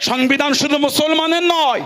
সংবিধান শুধু মুসলমানের নয়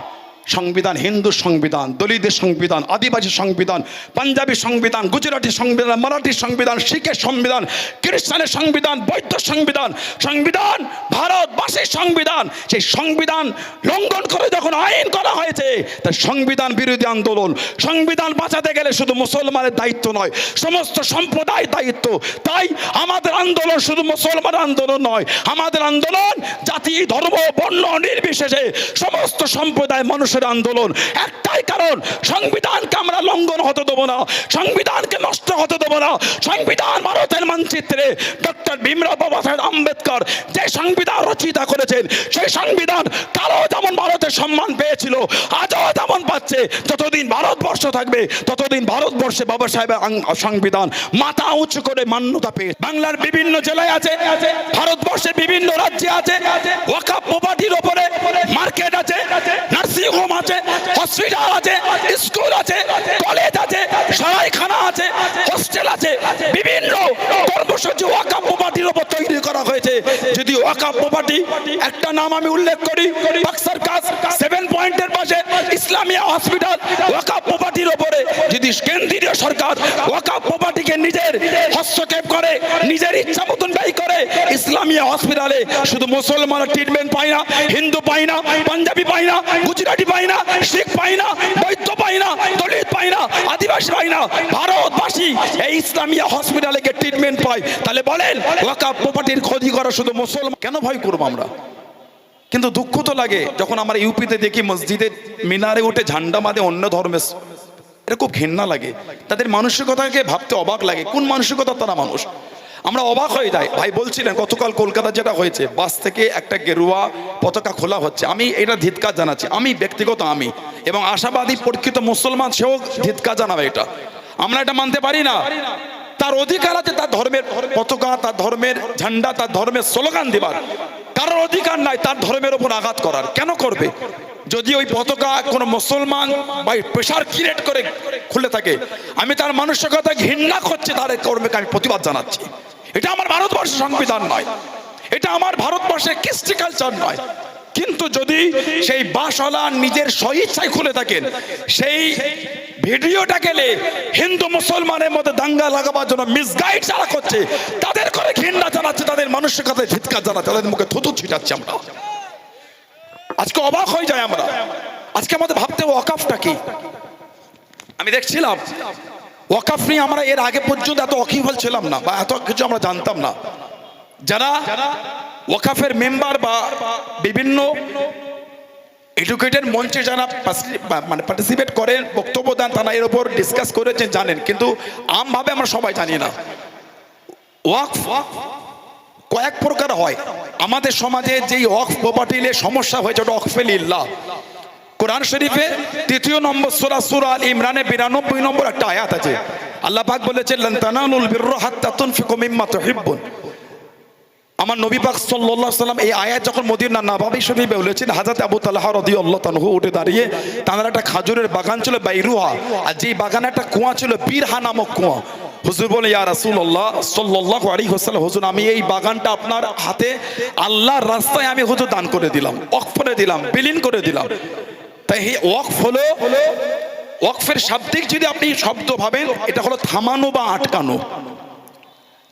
সংবিধান, হিন্দু সংবিধান দলিতদের সংবিধান, আদিবাসী সংবিধান, পাঞ্জাবি সংবিধান, গুজরাটি সংবিধান, মারাঠি সংবিধান, শিখের সংবিধান, খ্রিস্টানের সংবিধান, বৌদ্ধ সংবিধান সংবিধান ভারতবাসীর সংবিধান। সেই সংবিধান লঙ্ঘন করে যখন আইন করা হয়েছে তার সংবিধান বিরোধী আন্দোলন। সংবিধান বাঁচাতে গেলে শুধু মুসলমানের দায়িত্ব নয়, সমস্ত সম্প্রদায়ের দায়িত্ব। তাই আমাদের আন্দোলন শুধু মুসলমান আন্দোলন নয়, আমাদের আন্দোলন জাতি, ধর্ম, বর্ণ, নির্বিশেষে সমস্ত সম্প্রদায় মানুষের আন্দোলন। একটাই কারণ, সংবিধানকে আমরা লঙ্ঘন হতে দেবো না, সংবিধানকে নষ্ট হতে দেবো না। সংবিধান ভারতের মানচিত্রে ডক্টর ভীমরাও বাবা সাহেব আম্বেদকর যে সংবিধান রচিতা করেছেন, সেই সংবিধান কালো যেমন ভারতের সম্মান পেয়েছিল, আজও তেমন পাচ্ছে। যতদিন ভারতবর্ষ থাকবে, ততদিন ভারতবর্ষে বাবা সাহেবের সংবিধান মাথা উঁচু করে মান্যতা পেয়ে বাংলার বিভিন্ন জেলায় আছে, ভারতবর্ষের বিভিন্ন রাজ্যে আছে ওয়াকাপ প্রপার্টির ওপরে মার্কেট আছে নার্সিং হোম আছে হসপিটাল আছে স্কুল আছে কলেজ আছে, সরাইখানা আছে হোস্টেল আছে, বিভিন্ন কর্মসূচি ওয়াকাপ প্রপার্টির ওপর তৈরি করা হয়েছে। যদি ওয়াকাপ প্রপার্টি একটা নাম আমি উল্লেখ করি, বাক্সার কাজ সেভেন পয়েন্টের পাশে ইসলামিয়া হসপিটাল ওয়াকাপ প্রপার্টির ওপরে। যদি কেন্দ্রীয় সরকার ওয়াকাপ প্রপার্টিকে নিজের হস্তক্ষেপ করে, নিজের ইচ্ছা মতন ব্যয় করে, ইসলামিয়া হসপিটালে শুধু মুসলমান ট্রিটমেন্ট পায় না, হিন্দু পায় না, পাঞ্জাবি পায় না, গুজরাটি পায় না, শিখ পায় না, বৈদ্য পায় না, দলিত পায় না, আদিবাসী পায় না, ভারতবাসী এই ইসলামিয়া হসপিটালে ট্রিটমেন্ট পায়। তাহলে বলেন ওয়াকাপ প্রপার্টির ক্ষতি করা শুধু মুসলমান কেন ভয় করব আমরা? কিন্তু দুঃখ তো লাগে যখন আমরা ইউপিতে দেখি মসজিদের মিনারে উঠে ঝান্ডা মাদে অন্য ধর্মের এটা খুব ঘেন্না লাগে। তাদের মানসিকতাকে ভাবতে অবাক লাগে। কোন মানসিকতা তারা মানুষ? আমরা অবাক হয়ে যাই। ভাই বলছিলেন, গতকাল কলকাতা যেটা হয়েছে, বাস থেকে একটা গেরুয়া পতাকা খোলা হচ্ছে। আমি এটা ধিৎকার জানাচ্ছি। আমি ব্যক্তিগত আমি। এবং আশাবাদী পরীক্ষিত মুসলমান সেও ধিৎকার জানাবে এটা। আমরা এটা মানতে পারি না। তার অধিকার আছে, তার ধর্মের পতাকা, তার ধর্মের ঝান্ডা, তার ধর্মের স্লোগান দেবার। কারোর অধিকার নাই, তার ধর্মের ওপর আঘাত করার। কেন করবে? যদি ওই পতাকা কোনো মুসলমান বা প্রেশার ক্রিয়েট করে খুলে থাকে, আমি তার মানসিকতা ঘৃণা করছে, তার এই কর্মকে আমি প্রতিবাদ জানাচ্ছি। এটা আমার ভারতবর্ষের সংবিধান নয়। এটা আমার ভারতবর্ষের কৃষ্টি কালচার নয়। কিন্তু যদি সেই বাসওয়ালা নিজের স্বইচ্ছায় খুলে থাকেন, সেই ভিডিওটা গেলে হিন্দু মুসলমানের মধ্যে দাঙ্গা লাগাবার জন্য মিসগাইড যারা করছে, তাদের করে ঘৃণা জানাচ্ছে, তাদের মানসিকতায় ধিৎকার জানাচ্ছে, তাদের মুখে থুতু ছিটাচ্ছে আমরা। আজকে অবাক হয়ে যায় আমরা। আজকে আমাদের ভাবতে ওয়াকাফটা কি? আমি দেখছিলাম, ওয়াকাফ নিয়ে আমরা এর আগে পর্যন্ত এত অকিফল ছিলাম না, বা এত কিছু আমরা জানতাম না। যারা ওয়াকাফের মেম্বার বা বিভিন্ন এডুকেটেড মঞ্চে যারা মানে পার্টিসিপেট করেন, বক্তব্য দেন, তারা এর উপর ডিসকাস করেছেন, জানেন। কিন্তু আমভাবে আমরা সবাই জানি না। ওয়াকফ কয়েক প্রকার হয়। আমাদের সমাজে যেই ওয়াকফ প্রপার্টি নিয়ে সমস্যা হয়েছে, ওটা ওয়াকফে লিল্লাহ। কোরআন শরীফে তৃতীয় নম্বর সূরা সূরা আল ইমরানে 92 নম্বর একটা আয়াত আছে। আল্লাহ পাক বলেছেন, লান তানালুল বিররা হাত্তা তুনফিকু মিম্মা তুহিব্বুন। আমার নবী পাক আলাইহি সাল্লাম এই আয়াত যখন মদিনা নবাবী শরীফে বলেছেন হযরত আবু তালহা রাদিয়াল্লাহু তাআলা উঠে দাঁড়িয়ে তাদের একটা খাজুরের বাগান ছিল বাইরুহা। আর যেই বাগানে একটা কুয়া ছিল বীরহা নামক কুয়া। হুজুর বলে, ইয়া রাসূলুল্লাহ সাল্লাল্লাহু আলাইহি ওয়াসাল্লাম, হুজুর, আমি এই বাগানটা আপনার হাতে আল্লাহর রাস্তায় আমি হুজুর দান করে দিলাম করে দিলাম, বিলীন করে দিলাম। তাই এই ওয়াকফ হলো, ওয়াকফের শাব্দিক যদি আপনি শব্দ ভাবেন, এটা হলো থামানো বা আটকানো।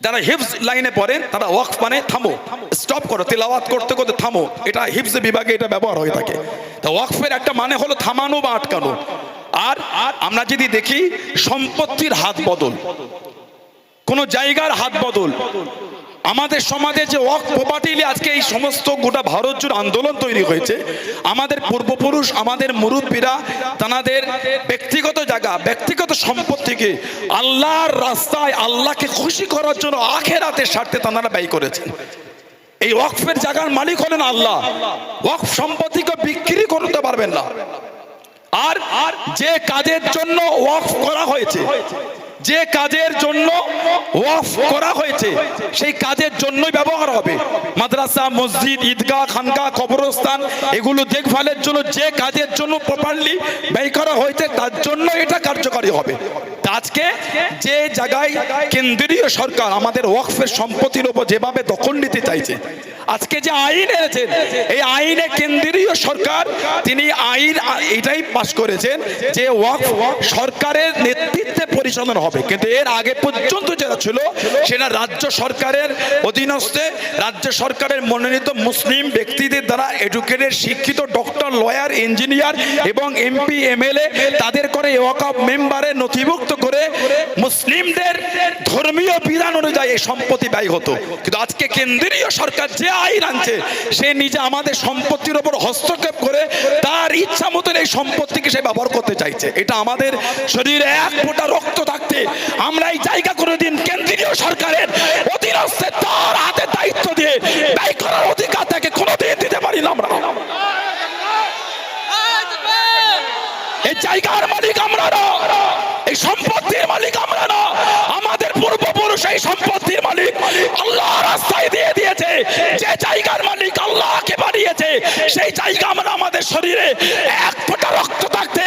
যারা হিফজ লাইনে পড়েন তারা ওয়াক্ফ মানে থামো। স্টপ করো, তেলাওয়াত করতে করতে থামো। এটা হিফজ বিভাগে এটা ব্যবহার হয়ে থাকে। তা ওয়াকফের একটা মানে হলো থামানো বা আটকানো। আর আর আমরা যদি দেখি, সম্পত্তির হাত বদল। কোন জায়গার হাত বদল। আমাদের সমাজে যে ওয়াক প্রপার্টি আজকে এই সমস্ত গোটা ভারত জুড়ে আন্দোলন তৈরি হয়েছে, আমাদের পূর্বপুরুষ, আমাদের মুরব্বীরা তাদের ব্যক্তিগত জায়গা, ব্যক্তিগত সম্পত্তিকে আল্লাহর রাস্তায় আল্লাহকে খুশি করার জন্য আখের আখেরাতের স্বার্থে তারা ব্যয় করেছেন। এই ওয়াকফের জায়গার মালিক হলেন আল্লাহ। ওয়াকফ সম্পত্তিকে বিক্রি করতে পারবেন না। আর যে কাজের জন্য ওয়াকফ করা হয়েছে যে কাজের জন্য ওয়াফ করা হয়েছে, সেই কাজের জন্যই ব্যবহার হবে। মাদ্রাসা, মসজিদ, ঈদগাহ খানকা কবরস্থান, এগুলো দেখভালের জন্য, যে কাজের জন্য প্রপারলি ব্যয় করা হয়েছে, তার জন্য এটা কার্যকারী হবে। আজকে যে জায়গায় কেন্দ্রীয় সরকার আমাদের ওয়াকফের সম্পত্তির উপর যেভাবে দখল নিতে চাইছে, আজকে যে আইন এনেছেন, এই আইনে কেন্দ্রীয় সরকার, তিনি আইন এটাই পাশ করেছেন যে ওয়াকফ সরকারের নেতৃত্বে পরিচালনা হবে। কিন্তু এর আগে পর্যন্ত যেটা ছিল, সেটা রাজ্য সরকারের অধীনস্থে, রাজ্য সরকারের মনোনীত মুসলিম ব্যক্তিদের দ্বারা এডুকেটেড শিক্ষিত ডক্টর লয়ার ইঞ্জিনিয়ার এবং এমপি এমএলএ তাদের করে ওয়াকফ মেম্বারে নথিভুক্ত করে মুসলিমদের ধর্মীয় বিধান অনুযায়ী এই সম্পত্তি ব্যয় হতো। কিন্তু আজকে কেন্দ্রীয় সরকার যে আইন আনছে, সে নিজে আমাদের সম্পত্তির ওপর হস্তক্ষেপ করে তার ইচ্ছা মতন এই সম্পত্তিকে সে ব্যবহার করতে চাইছে। এটা আমাদের শরীরে এক ফোঁটা রক্ত থাকতে আমরা এই জায়গা করে দিন কেন্দ্রীয় সরকারের অধীনস্থে তার হাতে দায়িত্ব দিয়ে ব্যয় করার অধিকার তাকে কোনোদিন দিতে পারি না আমরা। এই জায়গার মালিক আমরা না। এই সম্পত্তির মালিক আমরা না। আমাদের পূর্বপুরুষ এই সম্পত্তির মালিক। আল্লাহ রাস্তায় দিয়ে দিয়েছে। যে জায়গার মালিক আল্লাহকে বানিয়েছে, সেই জায়গা আমরা আমাদের শরীরে এক ফোঁটা রক্ত থাকতে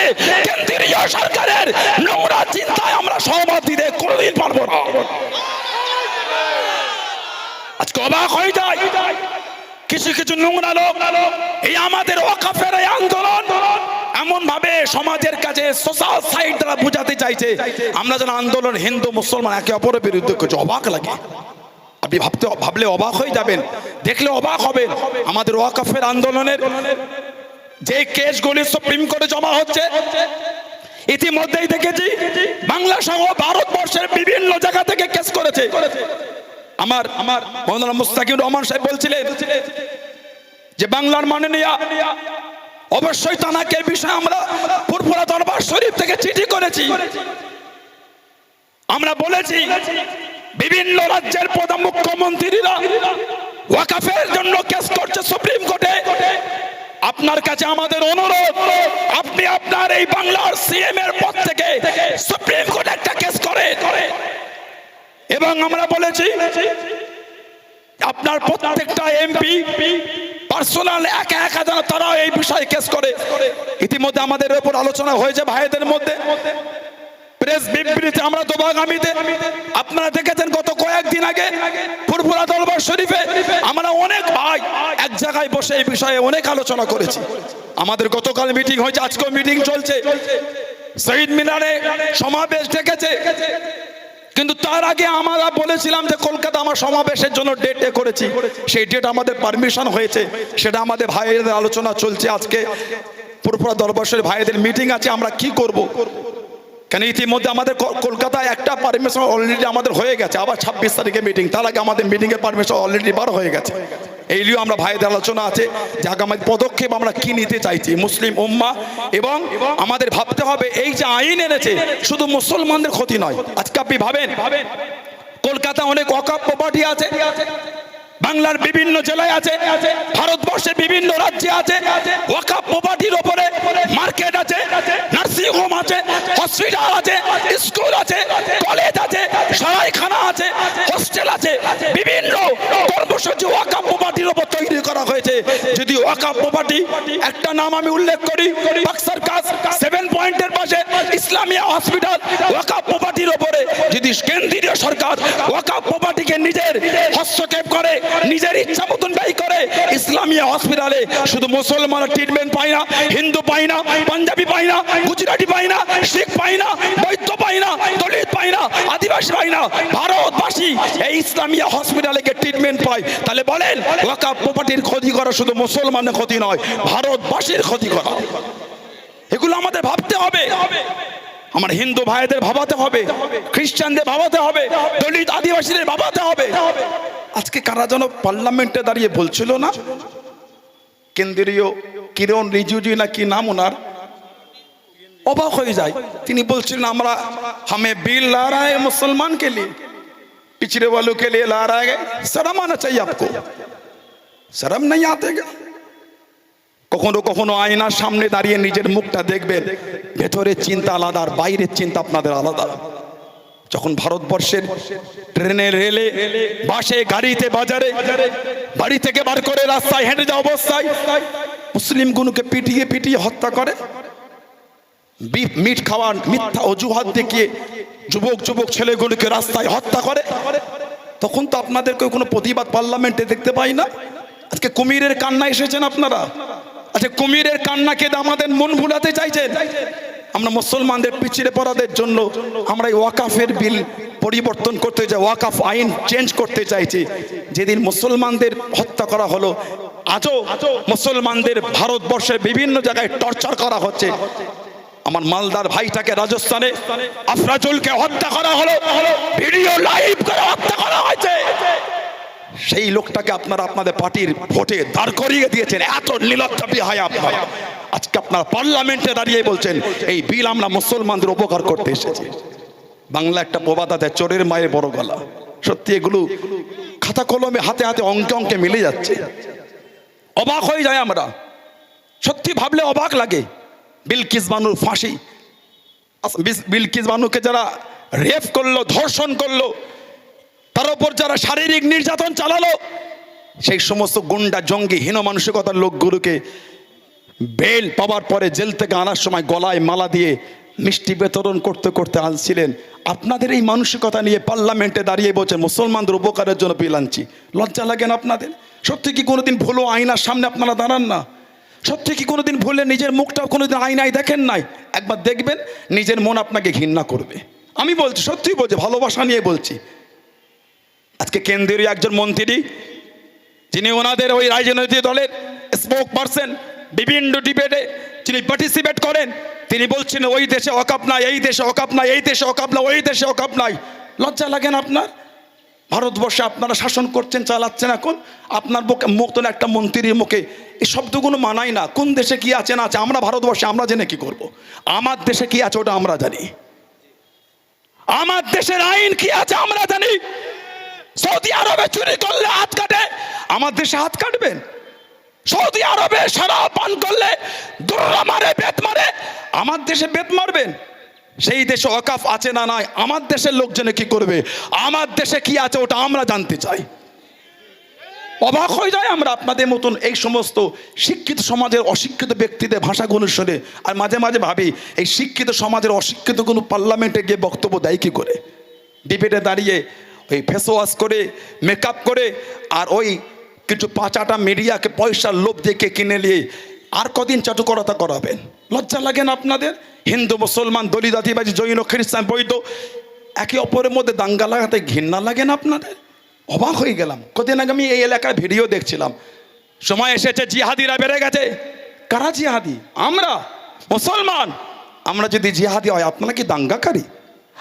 কেন্দ্রীয় সরকারের নোংরা চিন্তায় আমরা সহমত দিতে কোনোদিন পারব না। আজকে অবাক হয়ে যায় কিছু কিছু নোংরা লোক এই আমাদের ওয়াকাফের এই আন্দোলন এমন ভাবে সমাজের কাছে সোশ্যাল সাইড দ্বারা বোঝাতে চাইছে। আমরা যেন আন্দোলন হিন্দু, মুসলমান একে অপরের বিরুদ্ধে কিছু অবাক লাগে। আপনি ভাবতে ভাবলে অবাক হয়ে যাবেন, দেখলে অবাক হবেন। আমাদের ওয়াকাফের আন্দোলনের যে কেসগুলি সুপ্রিম কোর্টে জমা হচ্ছে ইতিমধ্যেই দেখেছি, বাংলা সহ ভারতবর্ষের বিভিন্ন জায়গা থেকে কেস করেছে। আমার আমার মৌলানা মুস্তাকিম রহমান সাহেব বলছিলেন যে, বাংলার মাননীয়, অবশ্যই তানাকে বিষয়ে আমরা ফুরফুরা দরবার শরীফ থেকে চিঠি করেছি। আমরা বলেছি, বিভিন্ন রাজ্যের প্রধান মুখ্যমন্ত্রীরা ওয়াকাফের জন্য কেস করছে সুপ্রিম কোর্টে। আপনার কাছে আমাদের অনুরোধ, আপনি আপনার এই বাংলার সিএম এর পদ থেকে সুপ্রিম কোর্ট একটা কেস করে এবং আমরা বলেছি, আপনার প্রত্যেকটা এমপি পার্সোনাল একা একা যেন তারা এই বিষয়ে কেস করে। ইতিমধ্যে আমাদের ওপর আলোচনা হয়েছে ভাইদের মধ্যে। প্রেস বিবৃতি আমরা দোবাগামীতে আপনারা দেখেছেন গত কয়েকদিন আগে ফুরফুরা দরবার শরীফে আমরা অনেক ভাই এক জায়গায় বসে এই বিষয়ে অনেক আলোচনা করেছি। আমাদের গতকাল মিটিং হয়েছে, আজকেও মিটিং চলছে। শহীদ মিনারে সমাবেশ ডেকেছে। কিন্তু তার আগে আমরা বলেছিলাম যে কলকাতা আমার সমাবেশের জন্য ডেট এ করেছি। সেই ডেট আমাদের পারমিশন হয়েছে। সেটা আমাদের ভাইয়েদের আলোচনা চলছে আজকে। পুরপুরা দরবারের ভাইদের মিটিং আছে, আমরা কি করব। কেন ইতিমধ্যে আমাদের কলকাতায় একটা পারমিশন অলরেডি আমাদের হয়ে গেছে। আবার ছাব্বিশ তারিখে মিটিং তার আগে আমাদের মিটিংয়ের পারমিশন অলরেডি বার হয়ে গেছে। এই নিয়েও আমরা ভাইদের আলোচনা আছে, যে আগামী পদক্ষেপ আমরা কি নিতে চাইছি, মুসলিম উম্মা। এবং আমাদের ভাবতে হবে, এই যে আইন এনেছে, শুধু মুসলমানদের ক্ষতি নয়। আজকে আপনি ভাবেন, কলকাতা অনেক অকাপ প্রপার্টি আছে, বাংলার বিভিন্ন জেলায় আছে, ভারতবর্ষের বিভিন্ন রাজ্যে আছে আছে স্কুল আছে কলেজ আছে সরাইখানা আছে হোস্টেল আছে বিভিন্ন কর্মসূচি ওয়াকাপ প্রপার্টির উপর তৈরি করা হয়েছে। যদি ওয়াকাপ প্রপার্টি, একটা নাম আমি উল্লেখ করি, বাক্সার কাজ সেভেন পয়েন্টের পাশে ইসলামিয়া হসপিটাল ওয়াকাপ প্রপার্টির উপরে যদি কেন্দ্রীয় সরকার ওয়াকাপ প্রপার্টিকে নিজের হস্তক্ষেপ করে, নিজের ইচ্ছা মতন ব্যয় করে, ইসলামিয়া হসপিটালে শুধু মুসলমান ট্রিটমেন্ট পায় না, হিন্দু পায় না, পাঞ্জাবি পায় না, গুজরাটি পায় না, শিখ পায় না পায় না দলিত পায় না আদিবাসী পায় না ভারতবাসী এই ইসলামিয়া হসপিটালে গিয়ে ট্রিটমেন্ট পায়। তাহলে বলেন ওয়াকাপ প্রপার্টির ক্ষতি করা শুধু মুসলমানের ক্ষতি নয়, ভারতবাসীর ক্ষতি করা। এগুলো আমাদের ভাবতে হবে। আমার হিন্দু ভাইদের ভাবাতে হবে, খ্রিস্টানদের ভাবাতে হবে, দলিত আদিবাসীদের ভাবাতে হবে। আজকে কারা যেন পার্লামেন্টে দাঁড়িয়ে বলছিল না? কেন্দ্রীয় কিরণ রিজুজি না কি নাম ওনার? অবাক হয়ে যায় তিনি বলছিলেন আমরা हमें बिल ला रहा है मुसलमान के लिए पिछड़े वालों के लिए ला रहा है शर्म आना चाहिए आपको शर्म नहीं आते क्या কখনো কখনো আয়নার সামনে দাঁড়িয়ে নিজের মুখটা দেখবেন ভেতরের চিন্তা আলাদা আর বাইরের চিন্তা আপনাদের আলাদা যখন ভারতবর্ষের ট্রেনে রেলে বাসে গাড়িতে বাজারে বাড়ি থেকে বার করে রাস্তায় হেঁটে যাওয়া অবস্থায় মুসলিমগুলোকে পিটিয়ে পিটিয়ে হত্যা করে বিফ মিট খাওয়ার মিথ্যা অজুহাত দেখিয়ে যুবক যুবক ছেলেগুলোকে রাস্তায় হত্যা করে। তখন তো আপনাদেরকে কোনো প্রতিবাদ পার্লামেন্টে দেখতে পাই না। আজকে কুমিরের কান্না এসেছেন আপনারা? আচ্ছা কুমিরের কান্নাকে আমাদের মন ভুলাতে চাইছেন? আমরা মুসলমানদের পিছিয়ে পড়াদের জন্য আমরা এই ওয়াকাফের বিল পরিবর্তন করতে চাই, ওয়াকাফ আইন চেঞ্জ করতে চাইছি। যেদিন মুসলমানদের হত্যা করা হলো, আজও মুসলমানদের ভারতবর্ষের বিভিন্ন জায়গায় টর্চার করা হচ্ছে। আমার মালদার ভাইটাকে রাজস্থানে আফরাজুলকে হত্যা করা হলো। ভিডিও লাইভ করে হত্যা করা হয়েছে। সেই লোকটাকে আপনারা আপনাদের পার্টির ভোটে দাঁড় করিয়ে দিয়েছেন। এত নীলত্তাপি হয় আপনারা আজকে আপনারা পার্লামেন্টে দাঁড়িয়ে বলছেন, এই বিল আমরা মুসলমানদের উপকার করতে এসেছি। বাংলা একটা প্রবাদ আছে, চোরের মায়ের বড় গলা। সত্যি এগুলো খাতা কলমে হাতে হাতে অঙ্কে অঙ্কে মিলে যাচ্ছে। অবাক হয়ে যায় আমরা। সত্যি ভাবলে অবাক লাগে। বিলকিস বানুর ফাঁসি। বিলকিস বানুকে যারা রেপ করল, ধর্ষণ করল, তার উপর যারা শারীরিক নির্যাতন চালালো, সেই সমস্ত গুন্ডা, জঙ্গি, হীন মানসিকতার লোকগুলোকে বেল পাওয়ার পরে জেল থেকে আনার সময় গলায় মালা দিয়ে মিষ্টি বিতরণ করতে করতে আনছিলেন। আপনাদের এই মানসিকতা নিয়ে পার্লামেন্টে দাঁড়িয়ে বলছেন মুসলমানদের উপকারের জন্য বিল আনছি। লজ্জা লাগেন আপনাদের? সত্যি কি কোনোদিন ভুলো আয়নার সামনে আপনারা দাঁড়ান না? সত্যি কি কোনোদিন ভুলে নিজের মুখটা কোনোদিন আয়নায় দেখেন নাই? একবার দেখবেন, নিজের মন আপনাকে ঘৃণা করবে। আমি বলছি, সত্যি বলছি, ভালোবাসা নিয়ে বলছি। আজকে কেন্দ্রীয় একজন মন্ত্রী, যিনি ওনাদের ওই রাজনৈতিক দলের স্পোক পারসন বিভিন্ন ডিবেটে যিনি পার্টিসিপেট করেন, তিনি বলছেন, ওই দেশে অকাপ নাই, এই দেশে অকাপ নাই, এই দেশে অকাপ নাই, ওই দেশে অকাপ নাই। লজ্জা লাগেন আপনার? ভারতবর্ষে আপনারা শাসন করছেন, চালাচ্ছেন এখন, আপনার মুখে মতন একটা মন্ত্রীর মুখে। এই শব্দগুলো মানাই না। কোন দেশে কি আছে, না আছে, আমরা ভারতবর্ষে, আমরা জেনে কি করব। আমার দেশে কি আছে, ওটা আমরা জানি। আমার দেশের আইন কি আছে, আমরা জানি। সৌদি আরবে চুরি করলে হাত কাটে, আমার দেশে হাত কাটবেন। সৌদি আরবে সারা পান করলে দুর্রা মারে, বেত মারে, আমার দেশে বেত মারবেন। সেই দেশে অকাফ আছে না নাই? আমার দেশের লোকজনে কি করবে? আমার দেশে কি আছে ওটা আমরা জানতে চাই। অবাক হয়ে যায় আমরা আপনাদের মতন এই সমস্ত শিক্ষিত সমাজের অশিক্ষিত ব্যক্তিদের ভাষাগুলো শুনে আর মাঝে মাঝে ভাবি, এই শিক্ষিত সমাজের অশিক্ষিত কোনো পার্লামেন্টে গিয়ে বক্তব্য দেয় কি করে? ডিবেটে দাঁড়িয়ে ওই ফেস ওয়াশ করে মেকআপ করে, আর ওই কিছু পাঁচাটা মিডিয়াকে পয়সার লোভ দেখে কিনে নিয়ে আর কদিন চাটুকরতা করাবেন। লজ্জা লাগে না আপনাদের? হিন্দু, মুসলমান দলিত আদিবাসী জৈন, খ্রিস্টান, বৈধ, একে অপরের মধ্যে দাঙ্গা লাগাতে ঘৃণা লাগে না আপনাদের? অবাক হয়ে গেলাম। কদিন আগে আমি এই এলাকার ভিডিও দেখছিলাম। সময় এসেছে, জিহাদিরা বেড়ে গেছে। কারা জিহাদি? আমরা? মুসলমান? আমরা যদি জিহাদি হয়, আপনারা কি দাঙ্গাকারী?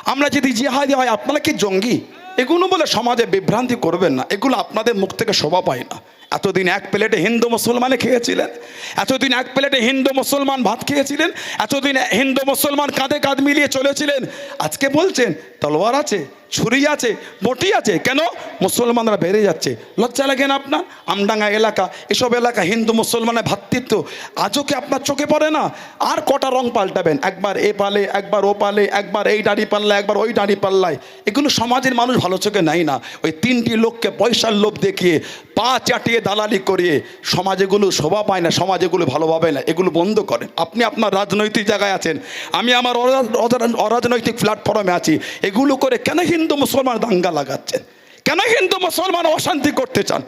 আমরা যদি জিহাদি হয়, আপনারা কি জঙ্গি? এগুলো বলে সমাজে বিভ্রান্তি করবেন না। এগুলো আপনাদের মুখ থেকে শোভা পায় না। এতদিন এক প্লেটে হিন্দু মুসলমানে খেয়েছিলেন, এতদিন এক প্লেটে হিন্দু মুসলমান ভাত খেয়েছিলেন, এতদিন হিন্দু মুসলমান কাঁধে কাঁধ মিলিয়ে চলেছিলেন। আজকে বলছেন, তলোয়ার আছে, ছুরি আছে, বটি আছে, কেন? মুসলমানরা বেড়ে যাচ্ছে। লজ্জা লাগে না আপনার? আমডাঙ্গা এলাকা, এসব এলাকা হিন্দু মুসলমানের ভাতৃত্ব। আজও কি আপনার চোখে পড়ে না? আর কটা রং পাল্টাবেন? একবার এ পালে, একবার ও পালে, একবার এই দাড়ি পাল্লায়, একবার ওই দাড়ি পাল্লায়। এগুলো সমাজের মানুষ ভালো চোখে নেয় না। ওই তিনটি লোককে পয়সার লোভ দেখিয়ে পা চাটিয়ে দালালি করিয়ে সমাজেগুলো শোভা পায় না, সমাজেগুলো ভালোভাবে না, এগুলো বন্ধ করেন। আপনি আপনার রাজনৈতিক জায়গায় আছেন, আমি আমার অরা- অরা- অরাজনৈতিক প্ল্যাটফর্মে আছি, এগুলো করে কেন হিন্দু মুসলমান দাঙ্গা লাগাচ্ছেন? কেন হিন্দু মুসলমান অশান্তি করতে চান?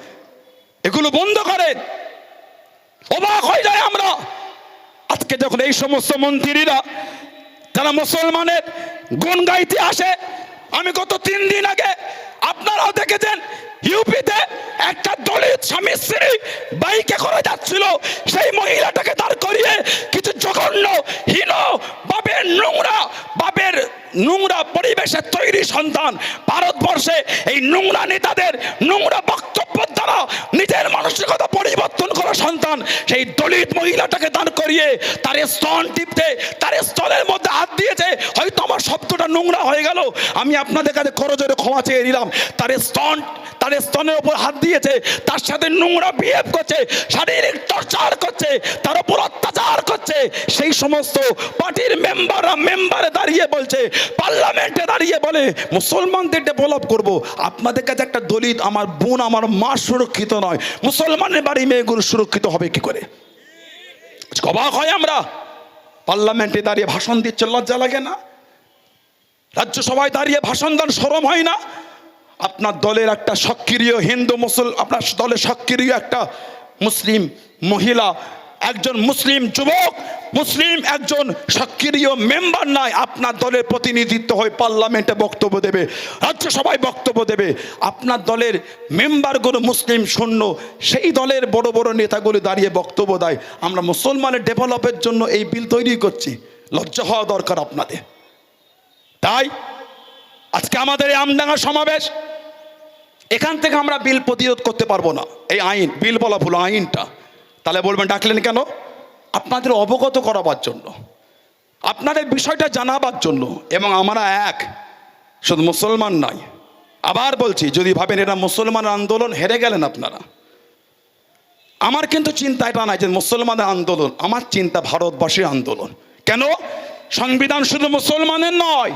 এগুলো বন্ধ করেন। অবাক হয়ে যায় আমরা। আজকে যখন এই সমস্ত মন্ত্রীরা, যারা মুসলমানের গুণ গাইতে আসে, আমি গত তিন দিন আগে আপনারাও দেখেছেন ইউপিতে একটা দলিত স্বামী স্ত্রী বাইকে করে যাচ্ছিল। সেই মহিলাটাকে দাঁড় করিয়ে কিছু জঘন্য, হীন বাপের নোংরা বাপের নোংরা পরিবেশে তৈরি সন্তান ভারতবর্ষে এই নোংরা নেতাদের, নোংরা বক্তব্যের দ্বারা নিজের মানসিকতা পরিবর্তন করা সন্তান, সেই দলিত মহিলাটাকে দাঁড় করিয়ে তার স্তন টিপতে, তার স্তনের মধ্যে হাত দিয়েছে, হয়তো আমার শব্দটা নোংরা হয়ে গেল, আমি আপনাদের কাছে করজোরে ক্ষমা চেয়ে নিলাম। তার স্তন, তার স্তনের উপর হাত দিয়েছে, তার সাথে নোংরা বিহেভ করছে, শারীরিক টর্চার করছে, তার উপর অত্যাচার করছে, সেই সমস্ত পার্টির মেম্বাররা মেম্বারে দাঁড়িয়ে বলছে পার্লামেন্টে দাঁড়িয়ে বলে, মুসলমানদের ডেভেলপ করব। আপনাদের কাছে একটা দলিত, আমার বোন, আমার মা সুরক্ষিত নয়। মুসলমানের বাড়ি মেয়েগুলো সুরক্ষিত হবে কি করে? অবাক হয় আমরা। পার্লামেন্টে দাঁড়িয়ে ভাষণ দিচ্ছে, লজ্জা লাগে না? রাজ্যসভায় দাঁড়িয়ে ভাষণ দেন, সরম হয় না? আপনার দলের একটা সক্রিয় হিন্দু মুসল আপনার দলের সক্রিয় একটা মুসলিম মহিলা একজন মুসলিম যুবক, মুসলিম একজন সক্রিয় মেম্বার নয় আপনার দলের প্রতিনিধিত্ব হয়ে পার্লামেন্টে বক্তব্য দেবে, রাজ্যসভায় বক্তব্য দেবে। আপনার দলের মেম্বারগুলো মুসলিম শূন্য, সেই দলের বড় বড় নেতাগুলো দাঁড়িয়ে বক্তব্য দেয়। আমরা মুসলমানের ডেভেলপের জন্য এই বিল তৈরি করছি, লজ্জা হওয়া দরকার আপনাদের। তাই আজকে আমাদের এই আমডাঙ্গা সমাবেশ, এখান থেকে আমরা বিল প্রতিরোধ করতে পারব না। এই আইন, বিল বলা ভুল, আইনটা। তাহলে বলবেন, ডাকলেন কেন? আপনাদের অবগত করাবার জন্য, আপনাদের বিষয়টা জানাবার জন্য, এবং আমরা এক, শুধু মুসলমান নয়। আবার বলছি, যদি ভাবেন এটা মুসলমান আন্দোলন হেরে গেলেন আপনারা। আমার কিন্তু চিন্তা এটা নাই যে মুসলমানের আন্দোলন, আমার চিন্তা ভারতবাসীর আন্দোলন। কেন? সংবিধান শুধু মুসলমানের নয়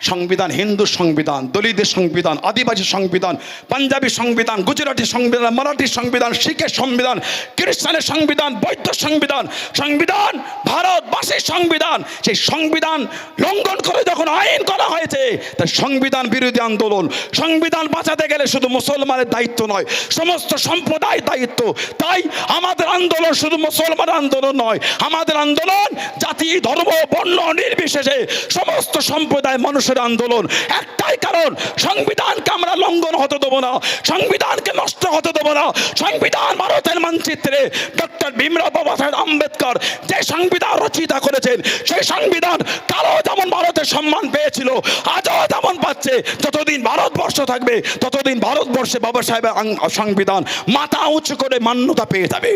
সংবিধান, হিন্দু সংবিধান দলিতদের সংবিধান, আদিবাসী সংবিধান, পাঞ্জাবি সংবিধান, গুজরাটি সংবিধান, মারাঠি সংবিধান, শিখের সংবিধান, খ্রিস্টানের সংবিধান, বৌদ্ধ সংবিধান সংবিধান, ভারতবাসীর সংবিধান, সেই সংবিধান লঙ্ঘন করে যখন আইন করা হয়েছে, তাই সংবিধান বিরোধী আন্দোলন, সংবিধান বাঁচাতে গেলে শুধু মুসলমানের দায়িত্ব নয়, সমস্ত সম্প্রদায় দায়িত্ব, তাই আমাদের আন্দোলন শুধু মুসলমান আন্দোলন নয়, আমাদের আন্দোলন জাতি, ধর্ম, বর্ণ, নির্বিশেষে সমস্ত সম্প্রদায় মানুষের আন্দোলন, একটাই কারণ, সংবিধানকে আমরা লঙ্ঘন হতে দেবো না, সংবিধানকে নষ্ট হতে দেবো না। সংবিধান ভারতের মানচিত্রে ডক্টর ভীমরাও বাবা সাহেব আম্বেদকর যে সংবিধান রচিতা করেছেন, সেই সংবিধান কালো যেমন ভারতের সম্মান পেয়েছিল, আজও তেমন পাচ্ছে। যতদিন ভারতবর্ষ থাকবে, ততদিন ভারতবর্ষে বাবা সাহেবের সংবিধান মাথা উঁচু করে মান্যতা পেয়ে যাবে।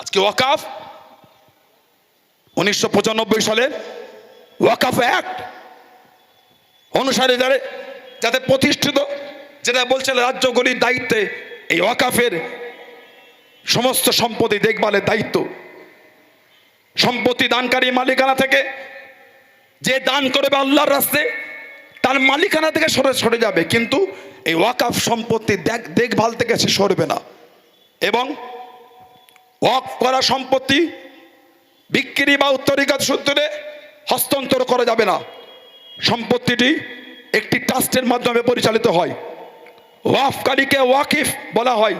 আজকে ওয়াকাফ উনিশশো পঁচানব্বই সালের ওয়াকাফ অ্যাক্ট অনুসারে যারা যাতে প্রতিষ্ঠিত, যেটা বলছে রাজ্যগুলির দায়িত্বে, এই ওয়াকাফের সমস্ত সম্পত্তি দেখভালের দায়িত্ব। সম্পত্তি দানকারী মালিকানা থেকে যে দান করবে আল্লাহর রাস্তে, তার মালিকানা থেকে সরে সরে যাবে। কিন্তু এই ওয়াকাফ সম্পত্তি দেখ দেখভাল থেকে সে সরবে না। এবং ওয়াক করা সম্পত্তি বিক্রি বা উত্তরিকাত সূত্রে হস্তান্তর করা যাবে না। সম্পত্তিটি একটি ট্রাস্টের মাধ্যমে পরিচালিত হয়। ওয়াফকারীকে ওয়াকিফ বলা হয়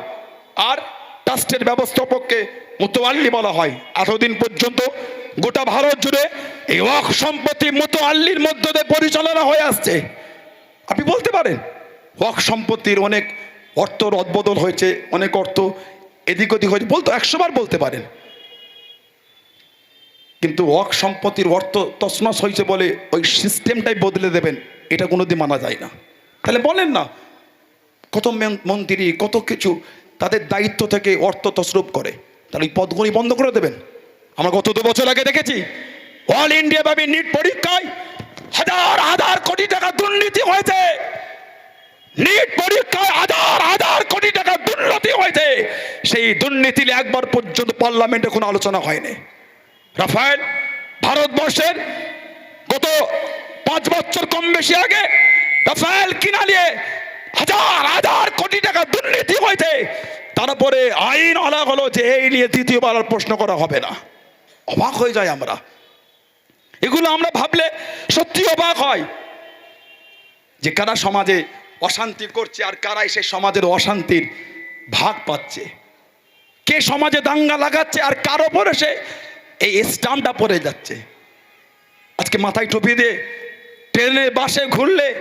আর ট্রাস্টের ব্যবস্থাপককে মুতোয়াল্লি বলা হয়। আঠারো দিন পর্যন্ত গোটা ভারত জুড়ে এই ওয়াক সম্পত্তি মুতোয়াল্লির মধ্য দিয়ে পরিচালনা হয়ে আসছে। আপনি বলতে পারেন, ওয়াক সম্পত্তির অনেক অর্থ রদবদল হয়েছে, অনেক অর্থ এদিক ওদিক হয়েছে। বলতো একশোবার বলতে পারেন। কিন্তু ওয়াক সম্পত্তির অর্থ তছনছ হয়েছে বলে ওই সিস্টেমটাই বদলে দেবেন, এটা কোনোদিন মানা যায় না। তাহলে বলেন না, কত মন্ত্রী, কত কিছু তাদের দায়িত্ব থেকে অর্থ তসরূপ করে। তাহলে ওই পদগুলি বন্ধ করে দেবেন। আমরা গত দু বছর আগে দেখেছি অল ইন্ডিয়া ভাবে নিট পরীক্ষায় হাজার হাজার কোটি টাকা দুর্নীতি হয়েছে। নিট পরীক্ষায় হাজার হাজার কোটি টাকা দুর্নীতি হয়েছে। সেই দুর্নীতি একবার পর্যন্ত পার্লামেন্টে কোনো আলোচনা হয়নি। রাফায়েল, ভারতবর্ষের গত পাঁচ বছর কম বেশি আগে রাফায়েল কিনা নিয়ে হাজার হাজার কোটি টাকা দুর্নীতি হয়েছে। তারপরে আইন আলা হলো যে এই নিয়ে দ্বিতীয়বার আর প্রশ্ন করা হবে না। অবাক হয়ে যায় আমরা। এগুলো আমরা ভাবলে সত্যি অবাক হয় যে কারা সমাজে অশান্তি করছে আর কারাই সেই সমাজের অশান্তির ভাগ পাচ্ছে। কে সমাজে দাঙ্গা লাগাচ্ছে আর কার ওপরে সে এই স্টাম্পটা পড়ে যাচ্ছে। আজকে মাথায় টুপি দিয়ে ট্রেনে, বাসে ঘুরলে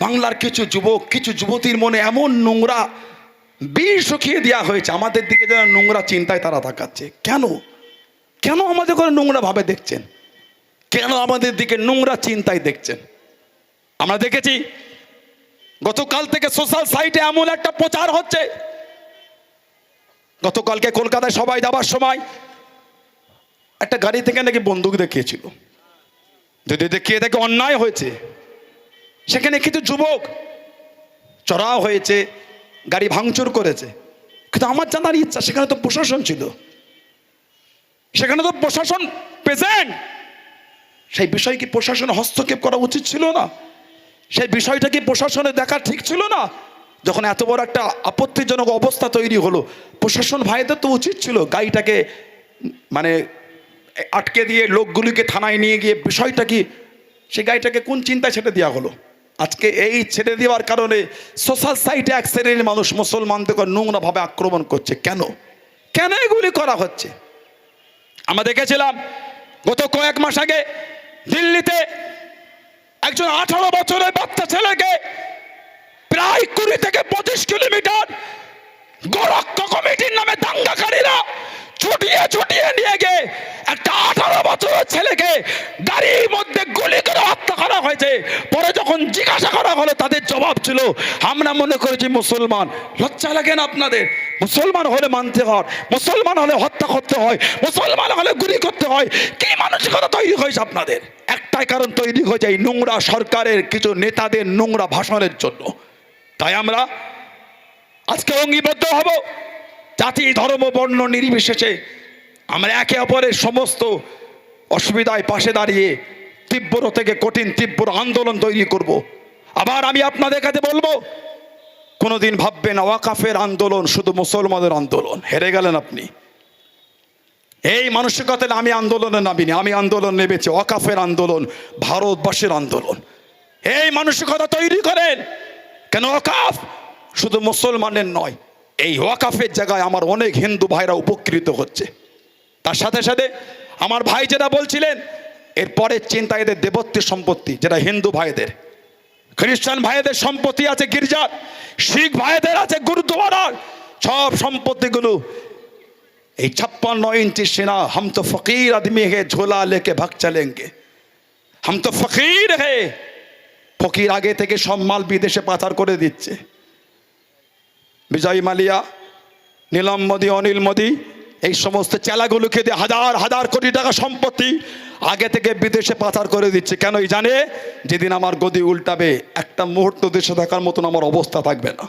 বাংলার কিছু যুবক, কিছু যুবতীর মনে এমন নোংরা বিষ শুকিয়ে দেওয়া হয়েছে, আমাদের দিকে যেন নোংরা চিন্তায় তারা তাকাচ্ছে। কেন? কেন আমাদের করে নোংরা ভাবে দেখছেন? কেন আমাদের দিকে নোংরা চিন্তায় দেখছেন? আমরা দেখেছি, গতকাল থেকে সোশ্যাল সাইটে এমন একটা প্রচার হচ্ছে। গতকালকে কলকাতায় সবাই যাবার সময় একটা গাড়ি থেকে নাকি বন্দুক দেখিয়েছিল। যদি দেখিয়ে দেখে অন্যায় হয়েছে, সেখানে কিছু যুবক চড়াও হয়েছে, গাড়ি ভাঙচুর করেছে। কিন্তু আমার জানার ইচ্ছা, সেখানে তো প্রশাসন ছিল। সেখানে তো প্রশাসন প্রেজেন্ট সেই বিষয় কি প্রশাসন হস্তক্ষেপ করা উচিত ছিল না? সেই বিষয়টা কি প্রশাসনে দেখা ঠিক ছিল না? যখন এত বড় একটা আপত্তিজনক অবস্থা তৈরি হলো, প্রশাসন ভাইদের তো উচিত ছিল গাড়িটাকে মানে আটকে দিয়ে লোকগুলিকে থানায় নিয়ে গিয়ে বিষয়টা কি? সে গাড়িটাকে কোন চিন্তায় ছেড়ে দেওয়া হলো? আজকে এই ছেড়ে দেওয়ার কারণে সোশ্যাল সাইটে এক শ্রেণির মানুষ মুসলমানদেরকে নোংরাভাবে আক্রমণ করছে। কেন? কেন এগুলি করা হচ্ছে? আমরা দেখেছিলাম গত কয়েক মাস আগে দিল্লিতে একজন আঠারো বছরের বাচ্চা ছেলেকে প্রায় কুড়ি থেকে পঁচিশ কিলোমিটার গোরক্ষ কমিটির নামে দাঙ্গাকারীরা ছুটিয়ে ছুটিয়ে নিয়ে গিয়ে একটা আঠারো বছরের ছেলেকে গাড়ির মধ্যে গুলি করে হত্যা করা হয়েছে। পরে যখন জিজ্ঞাসা করা হলো, তাদের জবাব ছিল, আমরা মনে করেছি মুসলমান। লজ্জা লাগে না আপনাদের? মুসলমান হলে মানতে হয়, মুসলমান হলে হত্যা করতে হয়, মুসলমান হলে গুলি করতে হয়। কি মানসিকতা তৈরি হয়েছে আপনাদের? একটাই কারণ তৈরি হয়েছে এই নোংরা সরকারের কিছু নেতাদের নোংরা ভাষণের জন্য। তাই আমরা আজকে অঙ্গীবদ্ধ হব। জাতি ধর্ম, বর্ণ নির্বিশেষে আমরা একে অপরের সমস্ত অসুবিধায় পাশে দাঁড়িয়ে তীব্র থেকে কঠিন, তীব্র আন্দোলন তৈরি করব। আবার আমি আপনাদের কাছে বলব, কোনোদিন ভাববেন ওয়াকাফের আন্দোলন শুধু মুসলমানের আন্দোলন। হেরে গেলেন আপনি। এই মানসিকতায় আমি আন্দোলনে নামিনি, আমি আন্দোলন নেমেছি, ওয়াকাফের আন্দোলন ভারতবর্ষের আন্দোলন। এই মানসিকতা তৈরি করেন। কেন ওয়াকাফ শুধু মুসলমানের নয় এই ওয়াকাফের জায়গায় আমার অনেক হিন্দু ভাইরা উপকৃত হচ্ছে। তার সাথে সাথে আমার ভাই যেটা বলছিলেন, এরপরে চিন্তা এদের দেবত্বের সম্পত্তি, যেটা হিন্দু ভাইদের। খ্রিস্টান ভাইদের সম্পত্তি আছে গির্জার, শিখ ভাইদের আছে গুরুদ্বার সব সম্পত্তিগুলো এই ছাপ্পান্ন ইঞ্চি সেনা, হাম তো ফকির আদমি হে, ঝোলা লেকে ভাগ চালেঙ্গে। হাম তো ফকির হে, ফকির আগে থেকে সব মাল বিদেশে পাচার করে দিচ্ছে। বিজয় মালিয়া, নীলম মোদী, অনিল মোদী, এই সমস্ত চেলাগুলোকে দিয়ে হাজার হাজার কোটি টাকা সম্পত্তি আগে থেকে বিদেশে পাচার করে দিচ্ছে। কেনই জানে? যেদিন আমার গদি উল্টাবে, একটা মুহূর্ত দেশে থাকার মতন আমার অবস্থা থাকবে না।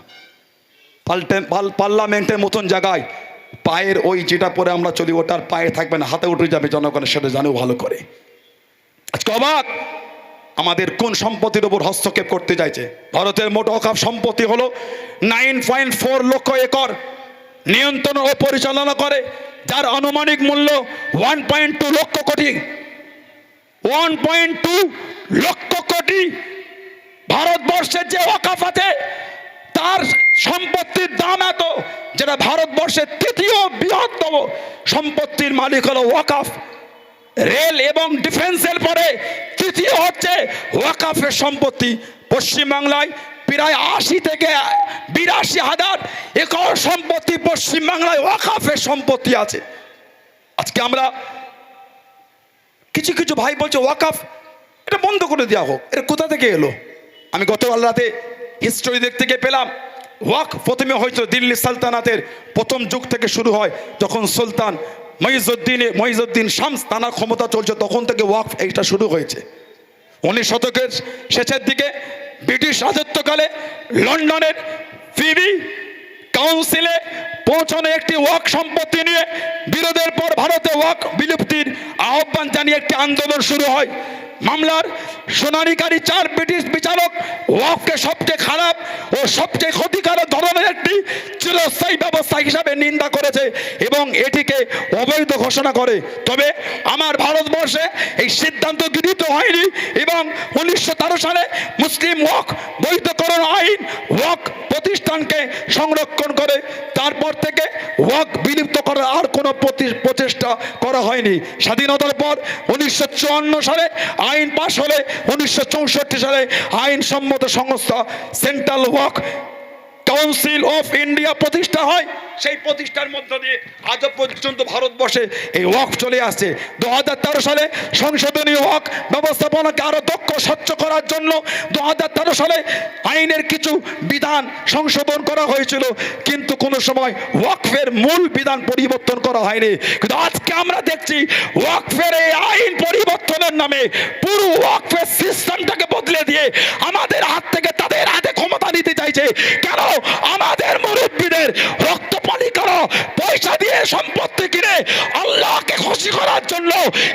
পাল্টে, পাল- পার্লামেন্টের মতন জায়গায় পায়ের ওই যেটা পরে আমরা চলি, ওটার পায়ে থাকবে না, হাতে উঠে যাবে জনগণের সেটা জানেও ভালো করে। আজকে অবাক! আমাদের কোন সম্পত্তির উপর হস্তক্ষেপ করতে চাইছে? ভারতের মোট অকাপ সম্পত্তি হলো nine point four lakh acre. নিয়ন্ত্রণ ও পরিচালনা করে, যার আনুমানিক মূল্য one point two lakh crore. One point two lakh crore ভারতবর্ষের যে ওয়াকাফ আছে, তার সম্পত্তির দাম এত যেটা ভারতবর্ষের তৃতীয় বৃহত্তম সম্পত্তির মালিক হলো ওয়াকাফ। রেল এবং ডিফেন্সের পরে তৃতীয় হচ্ছে ওয়াকাফের সম্পত্তি। পশ্চিমবাংলায় প্রায় আশি থেকে বিরাশি হাজার একর সম্পত্তি পশ্চিমবাংলায় ওয়াকাফের সম্পত্তি আছে। আজকে আমরা কিছু কিছু ভাই বলছে, ওয়াকাফ, এটা বন্ধ করে দেওয়া হোক। এটা কোথা থেকে এলো? আমি গতকাল রাতে হিস্টোরি দেখতে গিয়ে পেলাম, ওয়াক প্রথমে হয়তো দিল্লি সালতানাতের প্রথম যুগ থেকে শুরু হয়, যখন সুলতান মহিজুদ্দিনে মহিজুদ্দিন শামস তানার ক্ষমতা চলছে, তখন থেকে ওয়াক এইটা শুরু হয়েছে। উনিশ শতকের শেষের দিকে ব্রিটিশ রাজত্বকালে লন্ডনের ফিবি কাউন্সিলে পৌঁছানো একটি ওয়াক সম্পত্তি নিয়ে বিরোধের পর ভারতে ওয়াক বিলুপ্তির আহ্বান জানিয়ে একটি আন্দোলন শুরু হয়। মামলার শুনানিকারী চার ব্রিটিশ বিচারক ওয়াককে সবচেয়ে খারাপ ও সবচেয়ে ক্ষতিকারক ধরনের একটি চিরস্থায়ী ব্যবস্থা হিসাবে নিন্দা করেছে এবং এটিকে অবৈধ ঘোষণা করে। তবে আমার ভারতবর্ষে এই সিদ্ধান্ত গৃহীত হয়নি এবং উনিশশো তেরো সালে মুসলিম ওয়াক বৈধকরণ আইন ওয়াক প্রতিষ্ঠানকে সংরক্ষণ করে। তারপর থেকে ওয়াক বিলুপ্ত করার আর কোনো প্রচেষ্টা করা হয়নি। স্বাধীনতার পর উনিশশো চুয়ান্ন সালে আইন পাশ হলে, উনিশশো চৌষট্টি সালে আইন সম্মত সংস্থা central work council of India প্রতিষ্ঠা হয়। সেই প্রতিষ্ঠার মধ্য দিয়ে আজও পর্যন্ত ভারতবর্ষে এই ওয়াক চলে আসছে। দু হাজার তেরো সালে সংশোধনী ওয়াক ব্যবস্থাপনাকে আরও দক্ষ, স্বচ্ছ করার জন্য দু হাজার তেরো সালে আইনের কিছু বিধান সংশোধন করা হয়েছিল। কিন্তু কোনো সময় ওয়াকফের মূল বিধান পরিবর্তন করা হয়নি। কিন্তু আজকে আমরা দেখছি ওয়াকফের এই আইন পরিবর্তনের নামে পুরো ওয়াকফের সিস্টেমটাকে বদলে দিয়ে আমাদের হাত থেকে তাদের হাতে ক্ষমতা নিতে চাইছে। কেন? আমাদের মুরব্বীদের রক্ত পানি দিয়ে সম্পত্তি কিনে আল্লাহকে খুশি করার জন্য,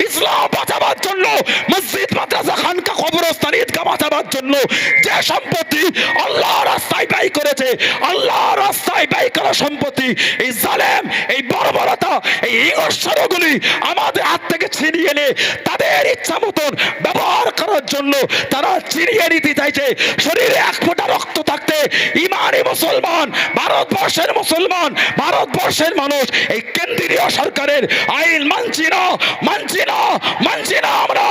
ইসলাম বাঁচাবার জন্য, মসজিদ, মাদ্রাসা খানকা কবরস্থান ঈদগা বাঁচাবার জন্য যে সম্পত্তি আল্লাহ রাস্তায় ব্যয় করেছে, আল্লাহ রাস্তায় ব্যয় করা সম্পত্তি, এই জালেম, এই বর্বরতা এই ইগস্বরগুলি আমাদের হাত থেকে ছিনিয়ে এনে তাদের ইচ্ছা মতন ব্যবহার করার জন্য তারা ছিনিয়ে নিতে চাইছে। শরীরে এক ফোঁটা রক্ত থাকতে ইমানি মুসলমান, ভারতবর্ষের মুসলমান, ভারতবর্ষের মানুষ এই কেন্দ্রীয় সরকারের আইন মানছি না মানছি না মানছি না আমরা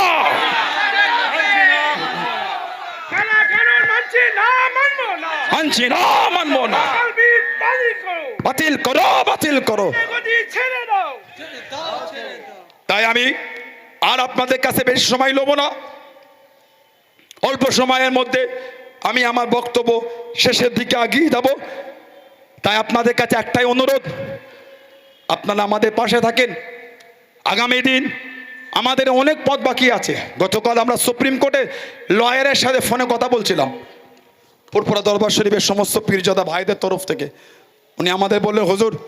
কেন কেন মানছি না। মানবো না। বাতিল করো বাতিল করো। তাই আমি আর আপনাদের কাছে বেশি সময় লব না। অল্প সময়ের মধ্যে আমি আমার বক্তব্য শেষের দিকে আগিয়ে যাব। তাই আপনাদের কাছে একটাই অনুরোধ আপনারা আমাদের পাশে থাকেন। আগামী দিন আমাদের অনেক পথ বাকি আছে। গতকাল আমরা সুপ্রিম কোর্টে লয়ারের সাথে ফোনে কথা বলছিলাম। ফুরফুরা দরবার শরীফের সমস্ত পীরজাদা ভাইদের তরফ থেকে। উনি আমাদের বললেন, হুজুর,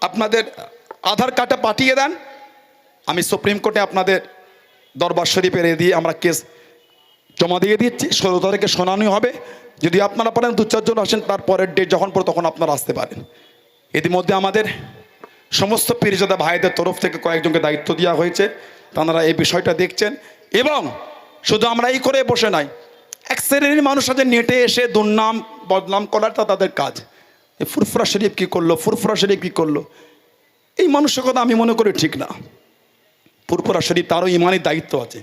আপনাদের আধার কার্ডটা পাঠিয়ে দেন। আমি সুপ্রিম কোর্টে আপনাদের দরবার শরীফের এ দিয়ে আমরা কেস জমা দিয়ে দিচ্ছি। ষোলো তারিখে শোনানো হবে। যদি আপনারা পারেন, দু চারজন আসেন, তার পরের ডেট যখন পরে তখন আপনারা আসতে পারেন। ইতিমধ্যে আমাদের সমস্ত পীরজাদা ভাইদের তরফ থেকে কয়েকজনকে দায়িত্ব দেওয়া হয়েছে। তাঁরা এই বিষয়টা দেখছেন। এবং শুধু আমরা এই করে বসে নাই এক শ্রেণির মানুষ আছে, নেটে এসে দুর্নাম, বদনাম করাটা তাদের কাজ। ফুরফুরা শরীফ কী করল? ফুরফুরা শরীফ কী করল? এই মানুষের কথা আমি মনে করি ঠিক না। ফুরফুরা শরীফ তারও ইমানের দায়িত্ব আছে।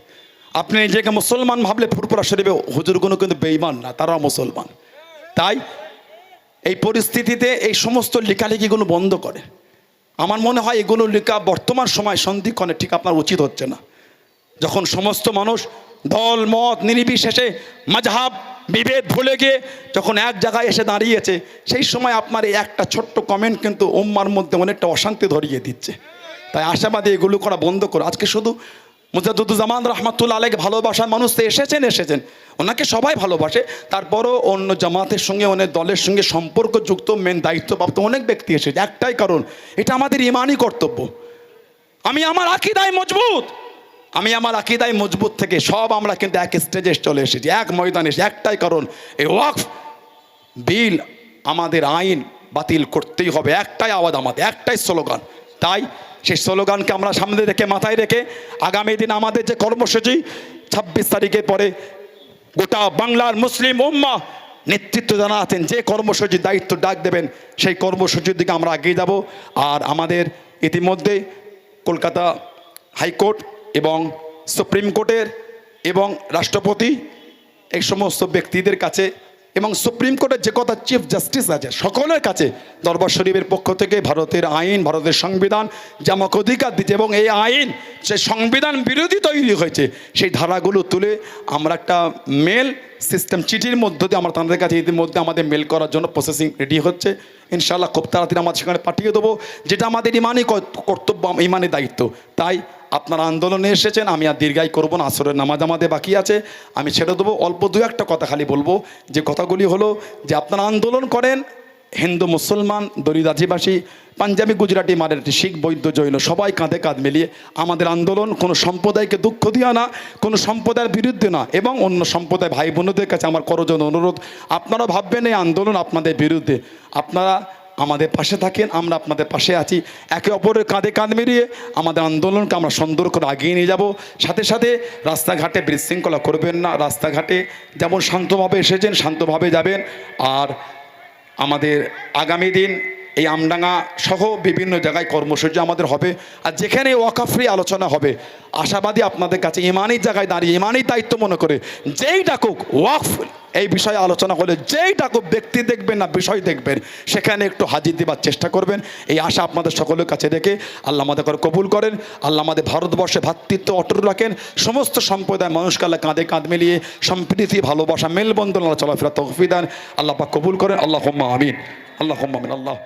আপনি নিজেকে মুসলমান ভাবলে ফুরফুরা শরীফে হুজুরগুলো কিন্তু বেইমান না, তারাও মুসলমান। তাই এই পরিস্থিতিতে এই সমস্ত লেখালেখিগুলো বন্ধ করে। আমার মনে হয় এগুলো লেখা বর্তমান সময় সন্ধিক্ষণে ঠিক আপনার উচিত হচ্ছে না। যখন সমস্ত মানুষ দল, মত, নির্বিশেষে মাঝহাব, বিভেদ ভুলে গিয়ে যখন এক জায়গায় এসে দাঁড়িয়েছে, সেই সময় আপনার এই একটা ছোট্ট কমেন্ট কিন্তু উম্মার মধ্যে অনেকটা অশান্তি ধরিয়ে দিচ্ছে। তাই আশাবাদী এগুলো করা বন্ধ করো। আজকে শুধু মুজাদুজ্জামান রহমাতুল্লা আলেকে ভালোবাসার মানুষ তো এসেছেন এসেছেন। ওনাকে সবাই ভালোবাসে। তারপরও অন্য জামাতের সঙ্গে অনেক দলের সঙ্গে সম্পর্কযুক্ত মেন দায়িত্বপ্রাপ্ত অনেক ব্যক্তি এসেছে। একটাই কারণ, এটা আমাদের ইমানই কর্তব্য। আমি, আমার আকিদায় মজবুত। আমি আমার আকিদায় মজবুত থেকে সব আমরা কিন্তু এক স্টেজে চলে এসেছি, এক ময়দানে একটাই কারণ, এই ওয়াকফ বিল আমাদের আইন বাতিল করতেই হবে, একটাই আওয়াজ আমাদের, একটাই স্লোগান। তাই সেই স্লোগানকে আমরা সামনে রেখে, মাথায় রেখে আগামী দিন আমাদের যে কর্মসূচি, ছাব্বিশ তারিখের পরে গোটা বাংলার মুসলিম উম্মা নেতৃত্ব জানা আছেন যে কর্মসূচির দায়িত্ব ডাক দেবেন, সেই কর্মসূচির দিকে আমরা এগিয়ে যাব। আর আমাদের ইতিমধ্যে কলকাতা হাইকোর্ট এবং সুপ্রিম কোর্টের এবং রাষ্ট্রপতি, এই সমস্ত ব্যক্তিদের কাছে এবং সুপ্রিম কোর্টের যে কথা চিফ জাস্টিস আছে, সকলের কাছে দরবার শরীফের পক্ষ থেকে ভারতের আইন, ভারতের সংবিধান যে আমাকে অধিকার দিচ্ছে এবং এই আইন সে সংবিধান বিরোধী তৈরি হয়েছে, সেই ধারাগুলো তুলে আমরা একটা মেল সিস্টেম চিঠির মধ্য দিয়ে আমরা তাদের কাছে ইতিমধ্যে আমাদের মেল করার জন্য প্রসেসিং রেডি হচ্ছে। ইনশাল্লাহ খুব তাড়াতাড়ি আমরা সেখানে পাঠিয়ে দেবো, যেটা আমাদের ইমানই কর্তব্য ইমানের দায়িত্ব। তাই আপনারা আন্দোলনে এসেছেন, আমি আর দীর্ঘাই করব না, আসরের নামাজ আমাদের বাকি আছে। আমি ছেড়ে দেবো, অল্প দু একটা কথা খালি বলব। যে কথাগুলি হলো যে আপনারা আন্দোলন করেন, হিন্দু, মুসলমান, দলিত আদিবাসী, পাঞ্জাবি, গুজরাটি, মারাঠি, শিখ বৈদ্য জৈন, সবাই কাঁধে কাঁধ মিলিয়ে আমাদের আন্দোলন কোনো সম্প্রদায়কে দুঃখ দিয়া না, কোনো সম্প্রদায়ের বিরুদ্ধে না, এবং অন্য সম্প্রদায় ভাই বোনদের কাছে আমার করজন অনুরোধ আপনারা ভাববেন এই আন্দোলন আপনাদের বিরুদ্ধে। আপনারা আমাদের পাশে থাকেন, আমরা আপনাদের পাশে আছি। একে অপরের কাঁধে কাঁধ মিলিয়ে আমাদের আন্দোলনকে আমরা সুন্দর করে আগিয়ে নিয়ে যাব। সাথে সাথে রাস্তাঘাটে বিশৃঙ্খলা করবেন না। রাস্তাঘাটে যেমন শান্তভাবে এসেছেন, শান্তভাবে যাবেন। আর আমাদের আগামী দিন এই আমডাঙ্গা সহ বিভিন্ন জায়গায় কর্মসূচি আমাদের হবে। আর যেখানে ওয়াকাফ্রি আলোচনা হবে, আশাবাদী আপনাদের কাছে ইমানই জায়গায় দাঁড়িয়ে ইমানই দায়িত্ব মনে করে, যেই ডাকুক ওয়াকফ এই বিষয়ে আলোচনা হলে, যেই ডাকুক ব্যক্তি দেখবেন না বিষয় দেখবেন, সেখানে একটু হাজির দেবার চেষ্টা করবেন। এই আশা আপনাদের সকলের কাছে রেখে আল্লাহ আমাদের কবুল করেন, আল্লাহ আমাদের ভারতবর্ষে ভ্রাতৃত্ব অটুট রাখেন, সমস্ত সম্প্রদায় মানুষকে আল্লাহ কাঁধে কাঁধ মিলিয়ে সম্প্রীতি, ভালোবাসা, মেলবন্ধন, আল্লাহ চলাফেরা তৌফিদান আল্লাহ পাক কবুল করেন আল্লাহ আমিন আল্লাহ আমিন, আল্লাহ।